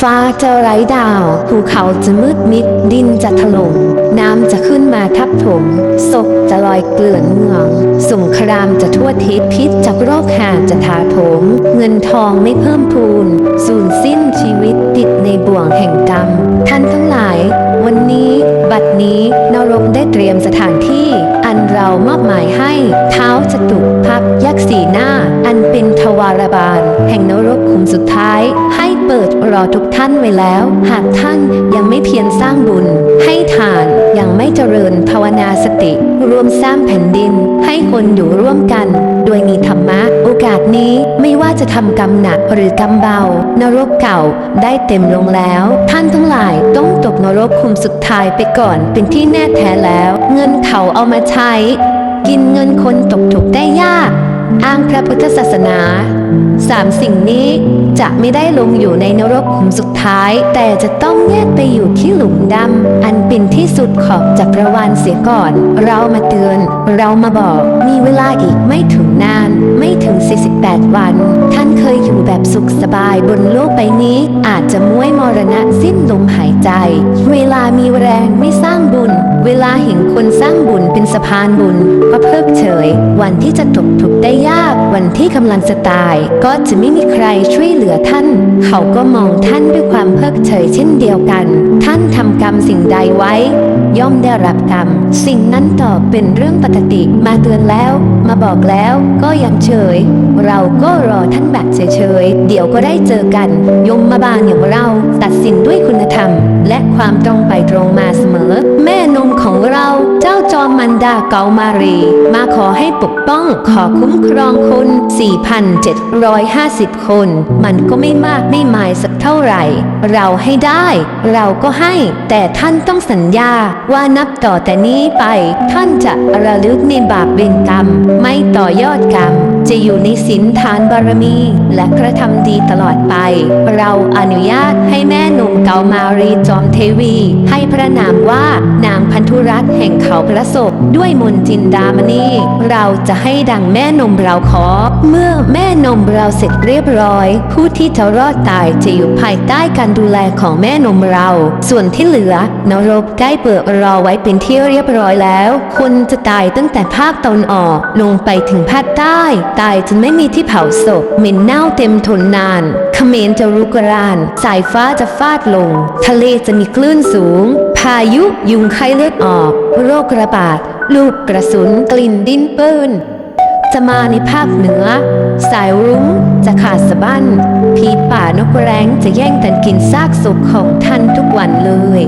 ฟ้าจะไร้ดาว ภูเขาจะมืดมิด ดินจะถล่ม น้ำจะขึ้นมาทับถม ศพจะลอยเกลื่อนเมือง สงครามจะทั่วทิศพิษจากโรคหาจะถาโถม เงินทองไม่เพิ่มพูน สูญสิ้นชีวิตติดในบ่วงแห่งกรรม ท่านทั้งหลาย วันนี้ บัดนี้นรกได้เตรียมสถานที่ อันเรามอบหมายให้ เท้าจตุพักยักษ์สีหน้า อันเป็นทวารบาล แห่งนรกขุม สุดท้ายให้เปิดรอทุกท่านไว้แล้ว หากท่านยังไม่เพียรสร้างบุญ ให้ทานยังไม่เจริญภาวนาสติ รวมสร้างแผ่นดิน ให้คนอยู่ร่วมกัน โดยมีธรรมะ โอกาสนี้ไม่ว่าจะทำกรรมหนักหรือกรรมเบา นรกเก่าได้เต็มลงแล้ว ท่านทั้งหลายต้องตกนรกคุมสุดท้ายไปก่อนเป็นที่แน่แท้แล้ว เงินเขาเอามาใช้ กินเงินคนตกถูกได้ยาก อ้างพระพุทธศาสนา สามสิ่งนี้จะไม่ได้ลงอยู่ในนรกขุมสุดท้าย แต่จะต้องแยกไปอยู่ที่หลุมดำอันเป็นที่สุดขอบจักรวาลเสียก่อน เรามาเตือน เรามาบอกมีเวลาอีกไม่ถึงนาน ไม่ถึง 48 วัน ท่านเคยอยู่แบบสุขสบายบนโลกใบนี้ อาจจะม้วยมรณะสิ้นลมหายใจ เวลามีแรงไม่สร้างบุญ เวลาเห็นคนสร้างบุญเป็นสะพานบุญก็เพิกเฉย วันที่จะตกทุกข์ได้ยาก วันที่กำลังจะตาย ก็จะไม่มีใครช่วยเหลือท่าน เขาก็มองท่านด้วยความเพิกเฉยเช่นเดียวกัน ท่านทำกรรมสิ่งใดไว้ ย่อมได้รับกรรม สิ่งนั้นต่อเป็นเรื่องปกติ มาเตือนแล้ว มาบอกแล้วก็ยังเฉย เราก็รอท่านแบบเฉยๆ เดี๋ยวก็ได้เจอกัน ยมมาบาลอย่างเราตัดสินด้วยคุณธรรม และความตรงไปตรงมาเสมอ แม่นมของเราเจ้าจอมมันดาเกามารี มาขอให้ปกป้องขอคุ้มครองคน 4,750 คน มันก็ไม่มากไม่หมายสักเท่าไหร่ เราให้ได้ เราก็ให้ แต่ท่านต้องสัญญาว่านับต่อแต่นี้ไป ท่านจะระลึกในบาปเวรกรรม ไม่ต่อยอดกรรม จะอยู่ในศีลฐานบารมี และกระทำดีตลอดไป เราอนุญาตให้แม่หนู มารีจอมเทวี ให้พระนามว่านางพันธุรัตแห่งเขาพระศพด้วยมนจินดามณีเราจะให้ดังแม่นมเราขอ เมื่อแม่นมเราเสร็จเรียบร้อย ผู้ที่จะรอดตายจะอยู่ภายใต้การดูแลของแม่นมเรา ส่วนที่เหลือนรกได้เปิดรอไว้เป็นที่เรียบร้อยแล้วคนจะตายตั้งแต่ภาคตะวันออก ลงไปถึงภาคใต้ ตายจนไม่มีที่เผาศพเหม็นเน่าเต็มทนนานเขมรจะรุกราน สายฟ้าจะฟาดลงทะเลจะมีคลื่นสูง พายุยุงไข้เลือดออก โรคระบาด ลูกกระสุนกลิ่นดินปืนจะมาในภาคเหนือ สายรุ้งจะขาดสะบั้นผีป่านกแร้งจะแย่งกันกินซากศพของท่านทุกวันเลย